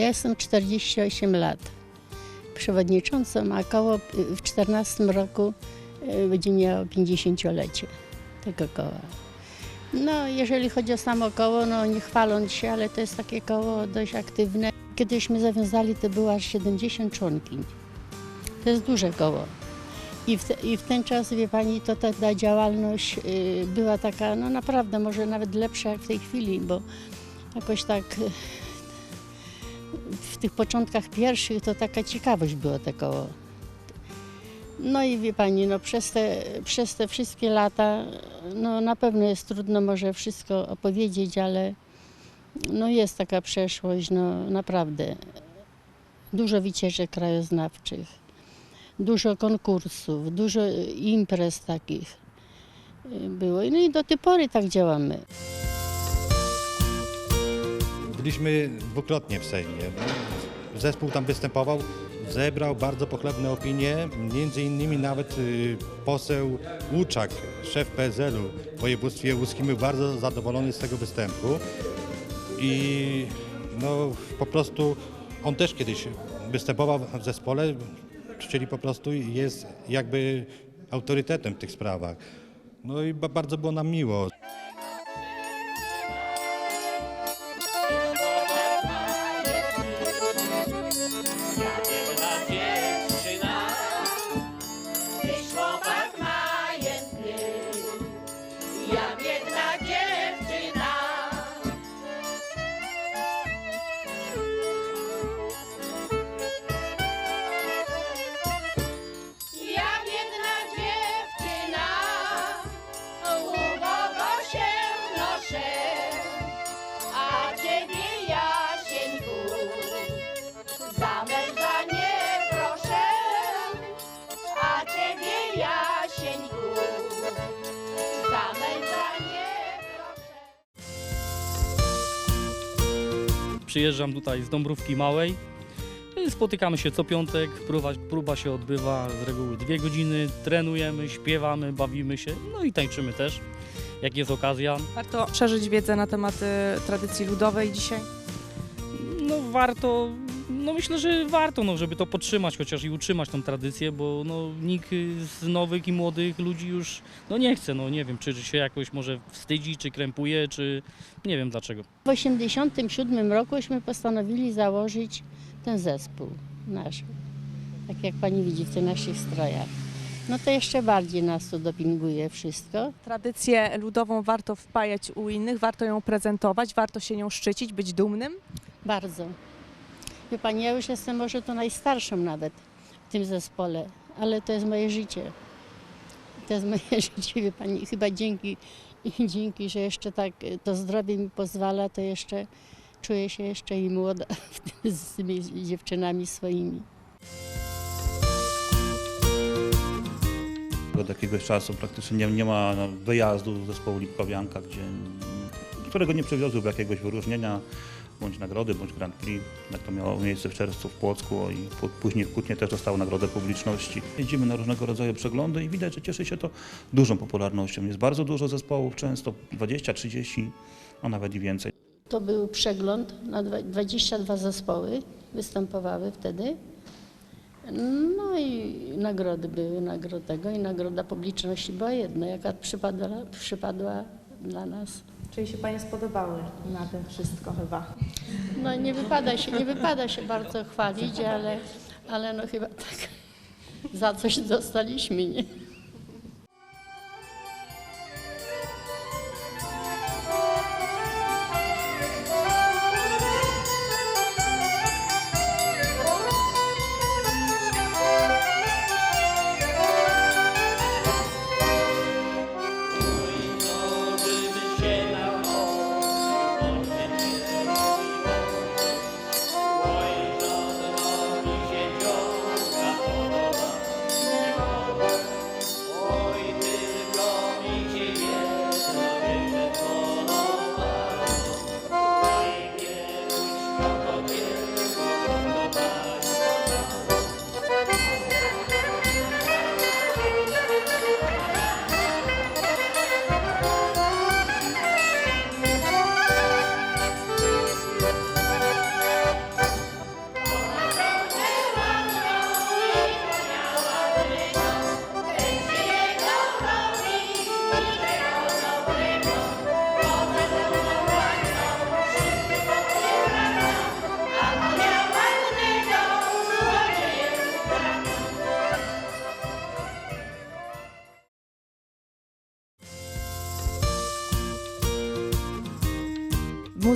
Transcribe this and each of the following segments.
Ja jestem 48 lat przewodniczącą, a koło y, w 14 roku y, będzie miało 50-lecie tego koła. No, jeżeli chodzi o samo koło, no nie chwaląc się, ale to jest takie koło dość aktywne. Kiedyśmy zawiązali, to było aż 70 członkiń. To jest duże koło. I w, te, I w ten czas, wie Pani, to ta, ta działalność y, była taka, no naprawdę, może nawet lepsza jak w tej chwili, bo jakoś tak y, w tych początkach pierwszych to taka ciekawość było te koło. No i wie Pani, no przez te, przez te wszystkie lata, no na pewno jest trudno może wszystko opowiedzieć, ale no jest taka przeszłość, no naprawdę. Dużo wycieczek krajoznawczych, dużo konkursów, dużo imprez takich było. No i do tej pory tak działamy. Byliśmy dwukrotnie w Sejmie. Zespół tam występował, zebrał bardzo pochlebne opinie, między innymi nawet y, poseł Łuczak, szef PSL-u w województwie łódzkim był bardzo zadowolony z tego występu i no po prostu on też kiedyś występował w zespole, czyli po prostu jest jakby autorytetem w tych sprawach. No i ba- bardzo było nam miło. Przyjeżdżam tutaj z Dąbrówki Małej. Spotykamy się co piątek, próba, próba się odbywa z reguły dwie godziny, trenujemy, śpiewamy, bawimy się, no i tańczymy też, jak jest okazja. Warto szerzyć wiedzę na tematy tradycji ludowej dzisiaj. No warto, no myślę, że warto, no, żeby to podtrzymać chociaż i utrzymać tą tradycję, bo no, nikt z nowych i młodych ludzi już no, nie chce, no nie wiem, czy się jakoś może wstydzi, czy krępuje, czy nie wiem dlaczego. W 1987 rokuśmy postanowili założyć ten zespół nasz. Tak jak pani widzi w tych naszych strojach. No to jeszcze bardziej nas tu dopinguje wszystko. Tradycję ludową warto wpajać u innych, warto ją prezentować, warto się nią szczycić, być dumnym. Bardzo. Wie pani, ja już jestem może to najstarszą nawet w tym zespole, ale to jest moje życie. To jest moje życie, wie pani, chyba dzięki, dzięki, że jeszcze tak e, to zdrowie mi pozwala, to jeszcze czuję się jeszcze i młoda z tymi dziewczynami swoimi. Od jakiegoś czasu praktycznie nie, nie ma no, wyjazdu zespołu Lipkowianka, gdzie, którego nie przywiozłyby jakiegoś wyróżnienia, bądź nagrody, bądź Grand Prix, jak to miało miejsce w czerwcu w Płocku i później w Kutnie też dostało nagrodę publiczności. Jeździmy na różnego rodzaju przeglądy i widać, że cieszy się to dużą popularnością. Jest bardzo dużo zespołów, często 20, 30, a nawet i więcej. To był przegląd na dwa- 22 zespoły, występowały wtedy. No i nagrody były, nagrody tego i nagroda publiczności była jedna, jaka przypadła, przypadła dla nas. Czyli się Panie spodobały na tym wszystko chyba. No nie wypada się, nie wypada się bardzo chwalić, ale, ale no chyba tak za coś dostaliśmy, nie?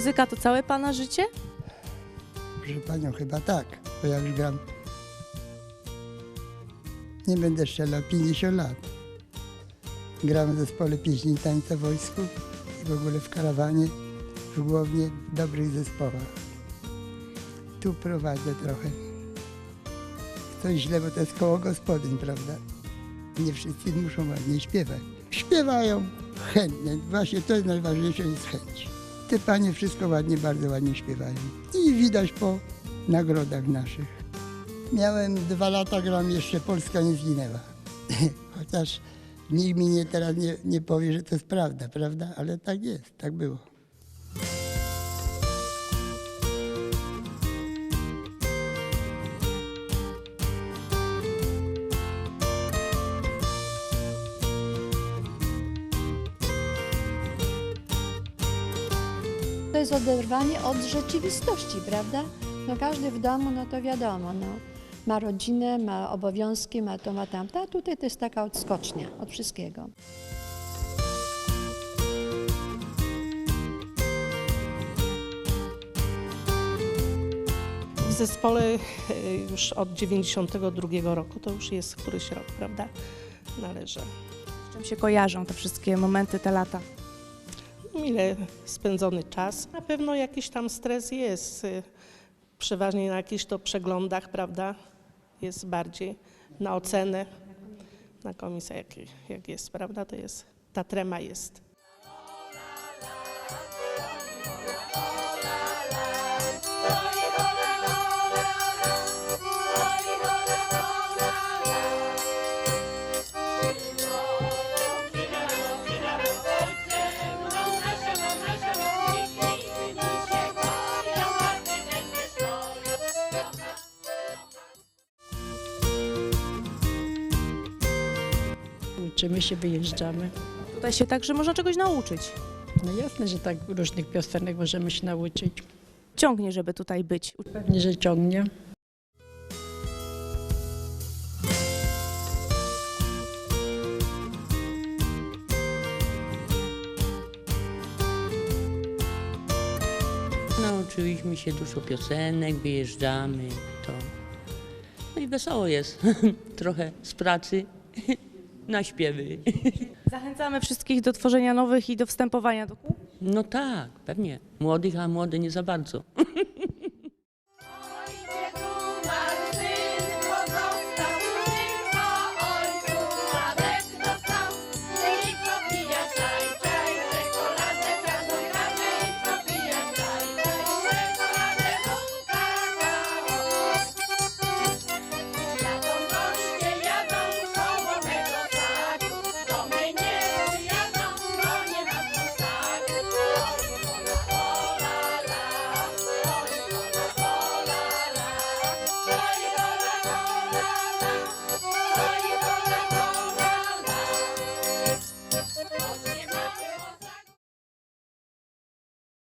Muzyka to całe pana życie? Proszę panią, chyba tak, bo ja już gram. Nie będę strzelał 50 lat. Gram w zespole pieśni tańca wojsku i w ogóle w karawanie, w Głownie, w dobrych zespołach. Tu prowadzę trochę. Coś źle, bo to jest koło gospodyń, prawda? Nie wszyscy muszą ładnie śpiewać. Śpiewają chętnie. Właśnie to jest najważniejsze, jest chęć. Te panie wszystko ładnie, bardzo ładnie śpiewają. I widać po nagrodach naszych. Miałem dwa lata, gram jeszcze Polska nie zginęła. Chociaż nikt mi nie, teraz nie, nie powie, że to jest prawda, prawda? Ale tak jest, tak było. To jest oderwanie od rzeczywistości, prawda? No każdy w domu, no to wiadomo, no, ma rodzinę, ma obowiązki, ma to, ma tamto, a tutaj to jest taka odskocznia od wszystkiego. W zespole e, już od 92 roku, to już jest któryś rok, prawda? Należę. Z czym się kojarzą te wszystkie momenty, te lata? Mile spędzony czas. Na pewno jakiś tam stres jest. e, Przeważnie na jakichś to przeglądach, prawda? Jest bardziej na ocenę, na komisję, jak, jak jest, prawda? To jest, ta trema jest. Uczymy się, wyjeżdżamy. Tutaj się także można czegoś nauczyć. No jasne, że tak różnych piosenek możemy się nauczyć. Ciągnie, żeby tutaj być. Pewnie, że ciągnie. Nauczyliśmy się dużo piosenek, wyjeżdżamy, to. No i wesoło jest. Trochę z pracy na śpiewy. Zachęcamy wszystkich do tworzenia nowych i do wstępowania do kół. No tak, pewnie. Młodych, a młode nie za bardzo.